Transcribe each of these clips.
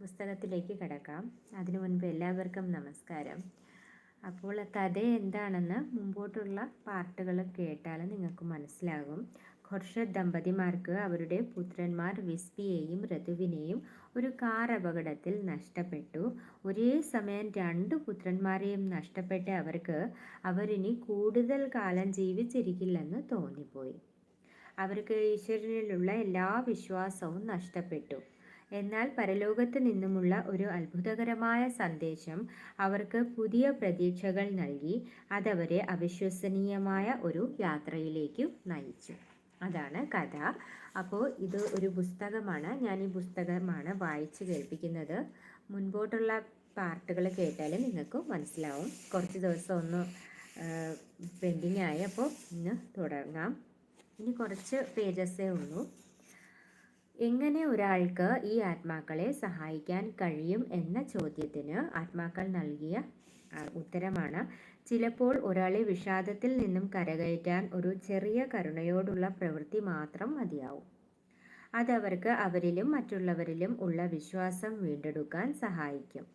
പുസ്തകത്തിലേക്ക് കിടക്കാം. അതിനു മുൻപ് എല്ലാവർക്കും നമസ്കാരം. അപ്പോൾ കഥ എന്താണെന്ന് മുമ്പോട്ടുള്ള പാർട്ടുകൾ കേട്ടാൽ നിങ്ങൾക്ക് മനസ്സിലാകും. ഖുർഷദ് ദമ്പതിമാർക്ക് അവരുടെ പുത്രന്മാർ വിസ്ബിയെയും ഋതുവിനെയും ഒരു കാർ അപകടത്തിൽ നഷ്ടപ്പെട്ടു. ഒരേ സമയം രണ്ട് പുത്രന്മാരെയും നഷ്ടപ്പെട്ട അവർക്ക് അവരിനി കൂടുതൽ കാലം ജീവിച്ചിരിക്കില്ലെന്ന് തോന്നിപ്പോയി. അവർക്ക് ഈശ്വരനിലുള്ള എല്ലാ വിശ്വാസവും നഷ്ടപ്പെട്ടു. എന്നാൽ പരലോകത്ത് നിന്നുമുള്ള ഒരു അത്ഭുതകരമായ സന്ദേശം അവർക്ക് പുതിയ പ്രതീക്ഷകൾ നൽകി അതവരെ അവിശ്വസനീയമായ ഒരു യാത്രയിലേക്ക് നയിച്ചു. അതാണ് കഥ. അപ്പോൾ ഇത് ഒരു പുസ്തകമാണ്. ഞാൻ ഈ പുസ്തകമാണ് വായിച്ച് കേൾപ്പിക്കുന്നത്. മുൻപോട്ടുള്ള പാർട്ടുകൾ കേട്ടാൽ നിങ്ങൾക്ക് മനസ്സിലാവും. കുറച്ച് ദിവസം ഒന്ന് പെൻഡിങ് ആയി അപ്പോൾ ഇന്ന് തുടങ്ങാം. ഇനി കുറച്ച് പേജസേ ഉള്ളൂ. എങ്ങനെ ഒരാൾക്ക് ഈ ആത്മാക്കളെ സഹായിക്കാൻ കഴിയും എന്ന ചോദ്യത്തിന് ആത്മാക്കൾ നൽകിയ ഉത്തരമാണ്. ചിലപ്പോൾ ഒരാളെ വിഷാദത്തിൽ നിന്നും കരകയറ്റാൻ ഒരു ചെറിയ കരുണയോടുള്ള പ്രവൃത്തി മാത്രം മതിയാവും. അതവർക്ക് അവരിലും മറ്റുള്ളവരിലും ഉള്ള വിശ്വാസം വീണ്ടെടുക്കാൻ സഹായിക്കും.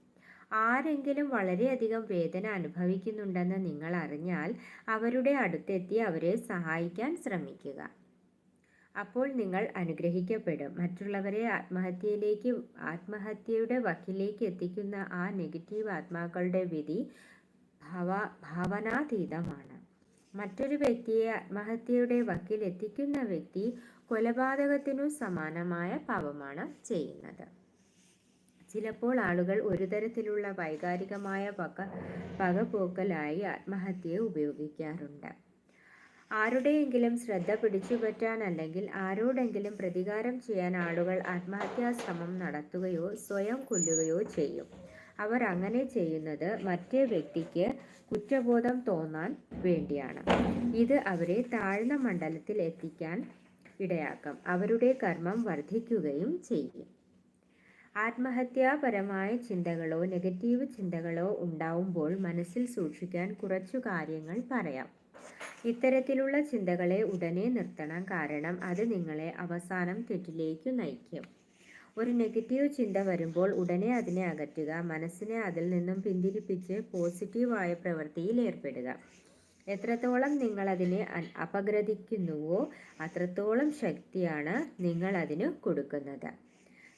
ആരെങ്കിലും വളരെയധികം വേദന അനുഭവിക്കുന്നുണ്ടെന്ന് നിങ്ങൾ അറിഞ്ഞാൽ അവരുടെ അടുത്തെത്തി അവരെ സഹായിക്കാൻ ശ്രമിക്കുക. അപ്പോൾ നിങ്ങൾ അനുഗ്രഹിക്കപ്പെടും. മറ്റുള്ളവരെ ആത്മഹത്യയിലേക്ക് ആത്മഹത്യയുടെ വക്കിലേക്ക് എത്തിക്കുന്ന ആ നെഗറ്റീവ് ആത്മാക്കളുടെ വിധി ഭാവ ഭാവനാതീതമാണ്. മറ്റൊരു വ്യക്തിയെ ആത്മഹത്യയുടെ വക്കിൽ എത്തിക്കുന്ന വ്യക്തി കൊലപാതകത്തിനു സമാനമായ പാപമാണ് ചെയ്യുന്നത്. ചിലപ്പോൾ ആളുകൾ ഒരു തരത്തിലുള്ള വൈകാരികമായ പക പകപോക്കലായി ആത്മഹത്യയെ ഉപയോഗിക്കാറുണ്ട്. ആരുടെയെങ്കിലും ശ്രദ്ധ പിടിച്ചുപറ്റാൻ അല്ലെങ്കിൽ ആരോടെങ്കിലും പ്രതികാരം ചെയ്യാൻ ആളുകൾ ആത്മഹത്യാശ്രമം നടത്തുകയോ സ്വയം കൊല്ലുകയോ ചെയ്യും. അവർ അങ്ങനെ ചെയ്യുന്നത് മറ്റേ വ്യക്തിക്ക് കുറ്റബോധം തോന്നാൻ വേണ്ടിയാണ്. ഇത് അവരെ താഴ്ന്ന മണ്ഡലത്തിൽ എത്തിക്കാൻ ഇടയാക്കും. അവരുടെ കർമ്മം വർദ്ധിക്കുകയും ചെയ്യും. ആത്മഹത്യാപരമായ ചിന്തകളോ നെഗറ്റീവ് ചിന്തകളോ ഉണ്ടാവുമ്പോൾ മനസ്സിൽ സൂക്ഷിക്കാൻ കുറച്ചു കാര്യങ്ങൾ പറയാം. ഇത്തരത്തിലുള്ള ചിന്തകളെ ഉടനെ നിർത്തണം. കാരണം അത് നിങ്ങളെ അവസാനം തെറ്റിലേക്ക് നയിക്കും. ഒരു നെഗറ്റീവ് ചിന്ത വരുമ്പോൾ ഉടനെ അതിനെ അകറ്റുക. മനസ്സിനെ അതിൽ നിന്നും പിന്തിരിപ്പിച്ച് പോസിറ്റീവായ പ്രവൃത്തിയിൽ ഏർപ്പെടുക. എത്രത്തോളം നിങ്ങൾ അതിനെ അപഗ്രഥിക്കുന്നുവോ അത്രത്തോളം ശക്തിയാണ് നിങ്ങൾ അതിന് കൊടുക്കുന്നത്.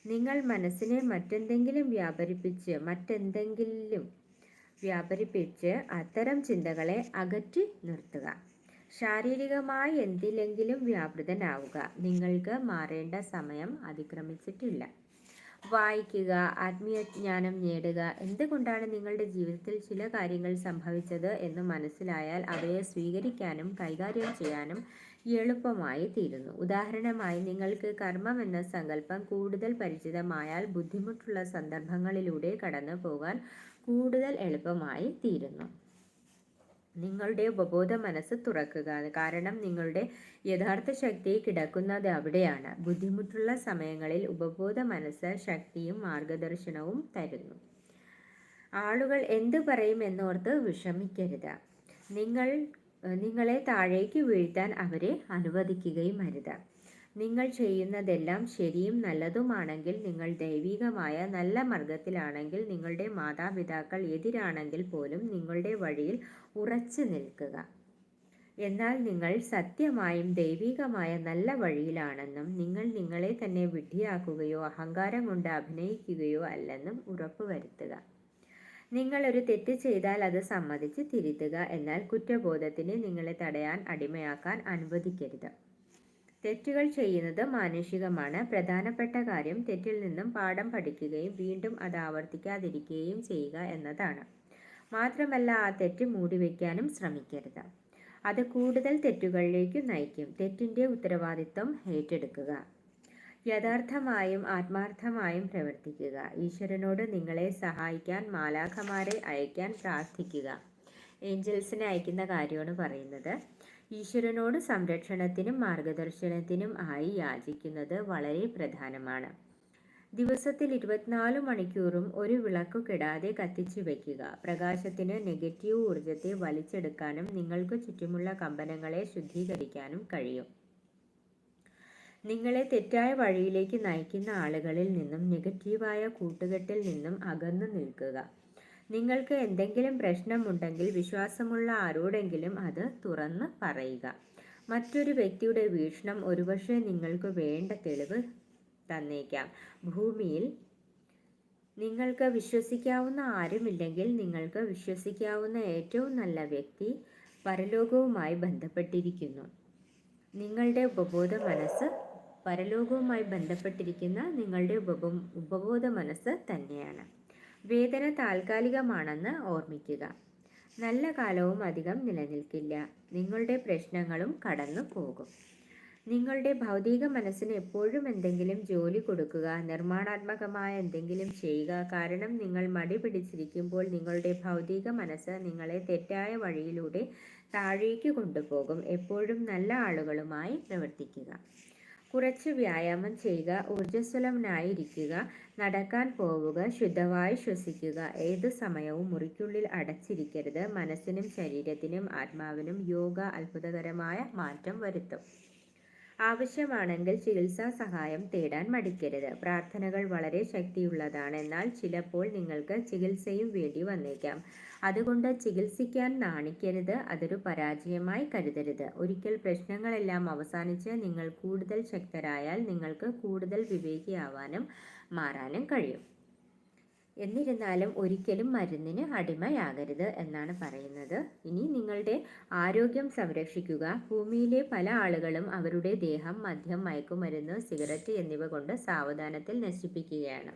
നിങ്ങൾ മനസ്സിനെ മറ്റെന്തെങ്കിലും വ്യാപരിപ്പിച്ച് മറ്റെന്തെങ്കിലും വ്യാപരിപ്പിച്ച് അത്തരം ചിന്തകളെ അകറ്റി നിർത്തുക. ശാരീരികമായി എന്തിലെങ്കിലും വ്യാപൃതനാവുക. നിങ്ങൾക്ക് മാറേണ്ട സമയം അതിക്രമിച്ചിട്ടില്ല. വായിക്കുക ആത്മീയജ്ഞാനം നേടുക എന്തുകൊണ്ടാണ് നിങ്ങളുടെ ജീവിതത്തിൽ ചില കാര്യങ്ങൾ സംഭവിച്ചത് എന്ന് മനസ്സിലായാൽ അവയെ സ്വീകരിക്കാനും കൈകാര്യം ചെയ്യാനും എളുപ്പമായി തീരുന്നു. ഉദാഹരണമായി നിങ്ങൾക്ക് കർമ്മം എന്ന സങ്കല്പം കൂടുതൽ പരിചിതമായാൽ ബുദ്ധിമുട്ടുള്ള സന്ദർഭങ്ങളിലൂടെ കടന്നു പോകാൻ കൂടുതൽ എളുപ്പമായി തീരുന്നു. നിങ്ങളുടെ ഉപബോധ മനസ്സ് തുറക്കുക. കാരണം നിങ്ങളുടെ യഥാർത്ഥ ശക്തി കിടക്കുന്നത് അവിടെയാണ്. ബുദ്ധിമുട്ടുള്ള സമയങ്ങളിൽ ഉപബോധ മനസ്സ് ശക്തിയും മാർഗദർശനവും തരുന്നു. ആളുകൾ എന്തു പറയും എന്നോർത്ത് വിഷമിക്കരുത്. നിങ്ങൾ നിങ്ങളെ താഴേക്ക് വീഴ്ത്താൻ അവരെ അനുവദിക്കുകയും അരുത്. നിങ്ങൾ ചെയ്യുന്നതെല്ലാം ശരിയും നല്ലതുമാണെങ്കിൽ നിങ്ങൾ ദൈവികമായ നല്ല മാർഗത്തിലാണെങ്കിൽ നിങ്ങളുടെ മാതാപിതാക്കൾ എതിരാണെങ്കിൽ പോലും നിങ്ങളുടെ വഴിയിൽ ഉറച്ചു നിൽക്കുക. എന്നാൽ നിങ്ങൾ സത്യമായും ദൈവികമായ നല്ല വഴിയിലാണെന്നും നിങ്ങൾ നിങ്ങളെ തന്നെ വിഡ്ഢിയാക്കുകയോ അഹങ്കാരം കൊണ്ട് അഭിനയിക്കുകയോ അല്ലെന്നും ഉറപ്പുവരുത്തുക നിങ്ങൾ ഒരു തെറ്റ് ചെയ്താൽ അത് സമ്മതിച്ച് തിരുത്തുക. എന്നാൽ കുറ്റബോധത്തിന് നിങ്ങളെ തടയാൻ അടിമയാക്കാൻ അനുവദിക്കരുത്. തെറ്റുകൾ ചെയ്യുന്നത് മാനുഷികമാണ്. പ്രധാനപ്പെട്ട കാര്യം തെറ്റിൽ നിന്നും പാഠം പഠിക്കുകയും വീണ്ടും അത് ആവർത്തിക്കാതിരിക്കുകയും ചെയ്യുക എന്നതാണ്. മാത്രമല്ല ആ തെറ്റ് മൂടിവെക്കാനും ശ്രമിക്കരുത്. അത് കൂടുതൽ തെറ്റുകളിലേക്ക് നയിക്കും. തെറ്റിന്റെ ഉത്തരവാദിത്വം ഏറ്റെടുക്കുക. യഥാർത്ഥമായും ആത്മാർത്ഥമായും പ്രവർത്തിക്കുക. ഈശ്വരനോട് നിങ്ങളെ സഹായിക്കാൻ മാലാഖമാരെ അയക്കാൻ പ്രാർത്ഥിക്കുക. ഏഞ്ചൽസിനെ അയക്കുന്ന കാര്യമാണ് പറയുന്നത്. ഈശ്വരനോട് സംരക്ഷണത്തിനും മാർഗദർശനത്തിനും ആയി യാചിക്കുന്നത് വളരെ പ്രധാനമാണ്. ദിവസത്തിൽ ഇരുപത്തിനാല് മണിക്കൂറും ഒരു വിളക്ക് കെടാതെ കത്തിച്ചു വയ്ക്കുക പ്രകാശത്തിന് നെഗറ്റീവ് ഊർജത്തെ വലിച്ചെടുക്കാനും നിങ്ങൾക്ക് ചുറ്റുമുള്ള കമ്പനങ്ങളെ ശുദ്ധീകരിക്കാനും കഴിയും. നിങ്ങളെ തെറ്റായ വഴിയിലേക്ക് നയിക്കുന്ന ആളുകളിൽ നിന്നും നെഗറ്റീവായ കൂട്ടുകെട്ടിൽ നിന്നും അകന്നു നിൽക്കുക. നിങ്ങൾക്ക് എന്തെങ്കിലും പ്രശ്നമുണ്ടെങ്കിൽ വിശ്വാസമുള്ള ആരോടെങ്കിലും അത് തുറന്ന് പറയുക. മറ്റൊരു വ്യക്തിയുടെ വീക്ഷണം ഒരുപക്ഷെ നിങ്ങൾക്ക് വേണ്ട തെളിവ് തന്നേക്കാം. ഭൂമിയിൽ നിങ്ങൾക്ക് വിശ്വസിക്കാവുന്ന ആരുമില്ലെങ്കിൽ നിങ്ങൾക്ക് വിശ്വസിക്കാവുന്ന ഏറ്റവും നല്ല വ്യക്തി പരലോകവുമായി ബന്ധപ്പെട്ടിരിക്കുന്നു. നിങ്ങളുടെ ഉപബോധ മനസ്സ് പരലോകവുമായി ബന്ധപ്പെട്ടിരിക്കുന്ന നിങ്ങളുടെ ഉപബോ ഉപബോധ മനസ്സ് തന്നെയാണ്. വേദന താൽക്കാലികമാണെന്ന് ഓർമ്മിക്കുക. നല്ല കാലവും അധികം നിലനിൽക്കില്ല. നിങ്ങളുടെ പ്രശ്നങ്ങളും കടന്നു പോകും നിങ്ങളുടെ ഭൗതിക മനസ്സിന് എപ്പോഴും എന്തെങ്കിലും ജോലി കൊടുക്കുക നിർമ്മാണാത്മകമായ എന്തെങ്കിലും ചെയ്യുക കാരണം നിങ്ങൾ മടി പിടിച്ചിരിക്കുമ്പോൾ നിങ്ങളുടെ ഭൗതിക മനസ്സ് നിങ്ങളെ തെറ്റായ വഴിയിലൂടെ താഴേക്ക് കൊണ്ടുപോകും. എപ്പോഴും നല്ല ആളുകളുമായി പ്രവർത്തിക്കുക. കുറച്ച് വ്യായാമം ചെയ്യുക ഊർജസ്വലനായിരിക്കുക നടക്കാൻ പോവുക ശുദ്ധമായി ശ്വസിക്കുക ഏത് സമയവും മുറിക്കുള്ളിൽ അടച്ചിരിക്കരുത് മനസ്സിനും ശരീരത്തിനും ആത്മാവിനും യോഗ അത്ഭുതകരമായ മാറ്റം വരുത്തും. ആവശ്യമാണെങ്കിൽ ചികിത്സാ സഹായം തേടാൻ മടിക്കരുത്. പ്രാർത്ഥനകൾ വളരെ ശക്തിയുള്ളതാണ്. എന്നാൽ ചിലപ്പോൾ നിങ്ങൾക്ക് ചികിത്സയും വേണ്ടി വന്നേക്കാം. അതുകൊണ്ട് ചികിത്സിക്കാൻ നാണിക്കരുത്. അതൊരു പരാജയമായി കരുതരുത്. ഒരിക്കൽ പ്രശ്നങ്ങളെല്ലാം അവസാനിച്ച് നിങ്ങൾ കൂടുതൽ ശക്തരായാൽ നിങ്ങൾക്ക് കൂടുതൽ വിവേകിയാവാനും മാറാനും കഴിയും. എന്നിരുന്നാലും ഒരിക്കലും മരുന്നിന് അടിമയാകരുത് എന്നാണ് പറയുന്നത്. ഇനി നിങ്ങളുടെ ആരോഗ്യം സംരക്ഷിക്കുക. ഭൂമിയിലെ പല ആളുകളും അവരുടെ ദേഹം മദ്യം മയക്കുമരുന്ന് സിഗരറ്റ് എന്നിവ കൊണ്ട് സാവധാനത്തിൽ നശിപ്പിക്കുകയാണ്.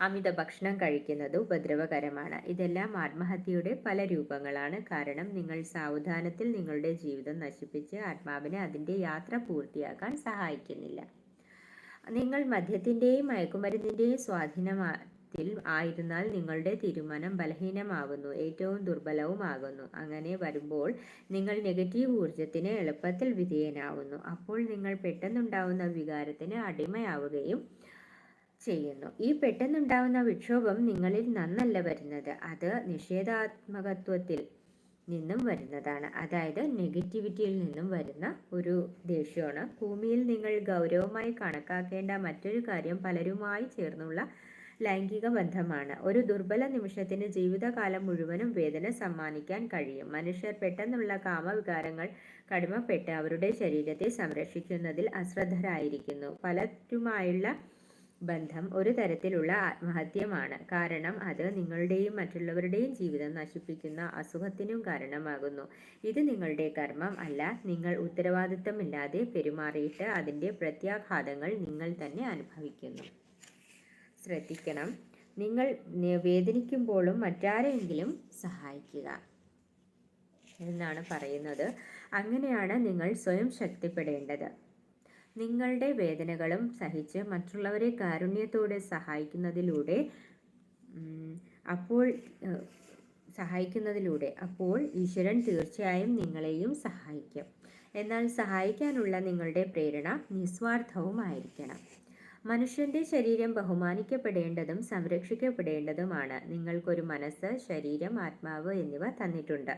അമിത ഭക്ഷണം കഴിക്കുന്നത് ഉപദ്രവകരമാണ്. ഇതെല്ലാം ആത്മഹത്യയുടെ പല രൂപങ്ങളാണ്. കാരണം നിങ്ങൾ സാവധാനത്തിൽ നിങ്ങളുടെ ജീവിതം നശിപ്പിച്ച് ആത്മാവിനെ അതിന്റെ യാത്ര പൂർത്തിയാക്കാൻ സഹായിക്കുന്നില്ല. നിങ്ങൾ മദ്യത്തിന്റെയും മയക്കുമരുന്നിന്റെയും സ്വാധീനത്തിൽ ആയിരുന്നാൽ നിങ്ങളുടെ തീരുമാനം ബലഹീനമാകുന്നു ഏറ്റവും ദുർബലവുമാകുന്നു. അങ്ങനെ വരുമ്പോൾ നിങ്ങൾ നെഗറ്റീവ് ഊർജത്തിന് എളുപ്പത്തിൽ വിധേയനാവുന്നു. അപ്പോൾ നിങ്ങൾ പെട്ടെന്നുണ്ടാവുന്ന വികാരത്തിന് അടിമയാവുകയും ചെയ്യുന്നു. ഈ പെട്ടെന്നുണ്ടാവുന്ന വിക്ഷോഭം നിങ്ങളിൽ നന്നല്ല വരുന്നത്. അത് നിഷേധാത്മകത്വത്തിൽ നിന്നും വരുന്നതാണ്. അതായത് നെഗറ്റിവിറ്റിയിൽ നിന്നും വരുന്ന ഒരു ദേഷ്യമാണ്. ഭൂമിയിൽ നിങ്ങൾ ഗൗരവമായി കണക്കാക്കേണ്ട മറ്റൊരു കാര്യം പലരുമായി ചേർന്നുള്ള ലൈംഗിക ബന്ധമാണ്. ഒരു ദുർബല നിമിഷത്തിന് ജീവിതകാലം മുഴുവനും വേദന സമ്മാനിക്കാൻ കഴിയും. മനുഷ്യർ പെട്ടെന്നുള്ള കാമവികാരങ്ങൾ കടുമപ്പെട്ട് അവരുടെ ശരീരത്തെ സംരക്ഷിക്കുന്നതിൽ അശ്രദ്ധരായിരിക്കുന്നു. പലരുമായുള്ള ബന്ധം ഒരു തരത്തിലുള്ള ആത്മഹത്യമാണ്. കാരണം അത് നിങ്ങളുടെയും മറ്റുള്ളവരുടെയും ജീവിതം നശിപ്പിക്കുന്ന അസുഖത്തിനും കാരണമാകുന്നു. ഇത് നിങ്ങളുടെ കർമ്മം അല്ല. നിങ്ങൾ ഉത്തരവാദിത്തമില്ലാതെ പെരുമാറിയിട്ട് അതിന്റെ പ്രത്യാഘാതങ്ങൾ നിങ്ങൾ തന്നെ അനുഭവിക്കുന്നു. ശ്രദ്ധിക്കണം. നിങ്ങൾ വേദനിക്കുമ്പോഴും മറ്റാരെങ്കിലും സഹായിക്കുക എന്നാണ് പറയുന്നത്. അങ്ങനെയാണ് നിങ്ങൾ സ്വയം ശക്തിപ്പെടേണ്ടത്. നിങ്ങളുടെ വേദനകളും സഹിച്ച് മറ്റുള്ളവരെ കാരുണ്യത്തോടെ സഹായിക്കുന്നതിലൂടെ അപ്പോൾ സഹായിക്കുന്നതിലൂടെ അപ്പോൾ ഈശ്വരൻ തീർച്ചയായും നിങ്ങളെയും സഹായിക്കും. എന്നാൽ സഹായിക്കാനുള്ള നിങ്ങളുടെ പ്രേരണ നിസ്വാർത്ഥവുമായിരിക്കണം. മനുഷ്യന്റെ ശരീരം ബഹുമാനിക്കപ്പെടേണ്ടതും സംരക്ഷിക്കപ്പെടേണ്ടതുമാണ്. നിങ്ങൾക്കൊരു മനസ്സ് ശരീരം ആത്മാവ് എന്നിവ തന്നിട്ടുണ്ട്.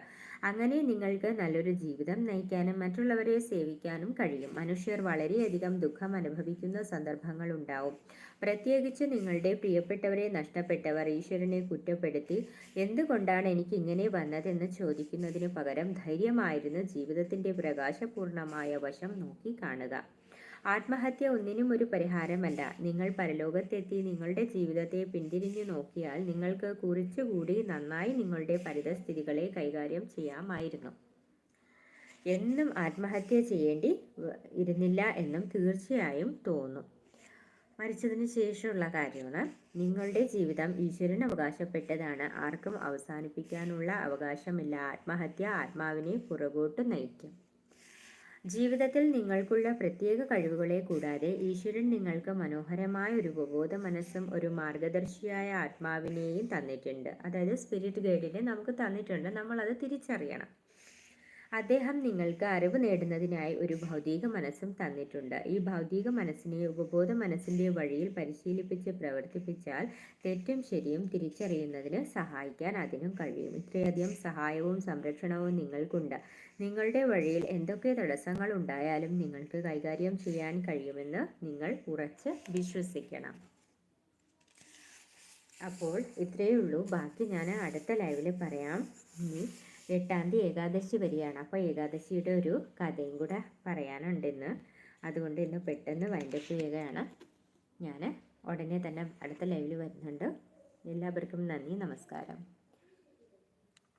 അങ്ങനെ നിങ്ങൾക്ക് നല്ലൊരു ജീവിതം നയിക്കാനും മറ്റുള്ളവരെ സേവിക്കാനും കഴിയും. മനുഷ്യർ വളരെയധികം ദുഃഖം അനുഭവിക്കുന്ന സന്ദർഭങ്ങൾ ഉണ്ടാവും. പ്രത്യേകിച്ച് നിങ്ങളുടെ പ്രിയപ്പെട്ടവരെ നഷ്ടപ്പെട്ടവർ ഈശ്വരനെ കുറ്റപ്പെടുത്തി എന്തുകൊണ്ടാണ് എനിക്ക് ഇങ്ങനെ വന്നതെന്ന് ചോദിക്കുന്നതിനു പകരം ധൈര്യമായിരുന്നു ജീവിതത്തിന്റെ പ്രകാശപൂർണമായ വശം നോക്കി കാണുക. ആത്മഹത്യ ഒന്നിനും ഒരു പരിഹാരമല്ല. നിങ്ങൾ പരലോകത്തെത്തി നിങ്ങളുടെ ജീവിതത്തെ പിന്തിരിഞ്ഞു നോക്കിയാൽ നിങ്ങൾക്ക് കുറിച്ചുകൂടി നന്നായി നിങ്ങളുടെ പരിതസ്ഥിതികളെ കൈകാര്യം ചെയ്യാമായിരുന്നു. എന്നും ആത്മഹത്യ ചെയ്യേണ്ടി ഇരുന്നില്ല എന്നും തീർച്ചയായും തോന്നും. മരിച്ചതിന് ശേഷമുള്ള കാര്യമാണ് നിങ്ങളുടെ ജീവിതം ഈശ്വരൻ അവകാശപ്പെട്ടതാണ്. ആർക്കും അവസാനിപ്പിക്കാനുള്ള അവകാശമില്ല. ആത്മഹത്യ ആത്മാവിനെ പുറകോട്ട് നയിക്കും. ജീവിതത്തിൽ നിങ്ങൾക്കുള്ള പ്രത്യേക കഴിവുകളെ കൂടാതെ ഈശ്വരൻ നിങ്ങൾക്ക് മനോഹരമായ ഒരു ഉപബോധ മനസ്സും ഒരു മാർഗദർശിയായ ആത്മാവിനെയും തന്നിട്ടുണ്ട്. അതായത് സ്പിരിറ്റ് ഗൈഡിനെ നമുക്ക് തന്നിട്ടുണ്ട്. നമ്മൾ അത് തിരിച്ചറിയണം. അദ്ദേഹം നിങ്ങൾക്ക് അറിവ് നേടുന്നതിനായി ഒരു ഭൗതിക മനസ്സും തന്നിട്ടുണ്ട്. ഈ ഭൗതിക മനസ്സിനെ ഉപബോധ മനസ്സിന്റെ വഴിയിൽ പരിശീലിപ്പിച്ച് പ്രവർത്തിപ്പിച്ചാൽ തെറ്റും ശരിയും തിരിച്ചറിയുന്നതിന് സഹായിക്കാൻ അതിനും കഴിയും. ഇത്രയധികം സഹായവും സംരക്ഷണവും നിങ്ങൾക്കുണ്ട്. നിങ്ങളുടെ വഴിയിൽ എന്തൊക്കെ തടസ്സങ്ങൾ ഉണ്ടായാലും നിങ്ങൾക്ക് കൈകാര്യം ചെയ്യാൻ കഴിയുമെന്ന് നിങ്ങൾ ഉറച്ച് വിശ്വസിക്കണം. അപ്പോൾ ഇത്രയേ ഉള്ളൂ. ബാക്കി ഞാൻ അടുത്ത ലൈവിൽ പറയാം. ഇനി എട്ടാം തീയതി ഏകാദശി വരികയാണ് അപ്പോൾ ഏകാദശിയുടെ ഒരു കഥയും കൂടെ പറയാനുണ്ടെന്ന് അതുകൊണ്ട് ഇന്ന് പെട്ടെന്ന് വൈൻഡപ്പ് ചെയ്യുകയാണ്. ഞാൻ ഉടനെ തന്നെ അടുത്ത ലൈവിൽ വരുന്നുണ്ട്. എല്ലാവർക്കും നന്ദി നമസ്കാരം.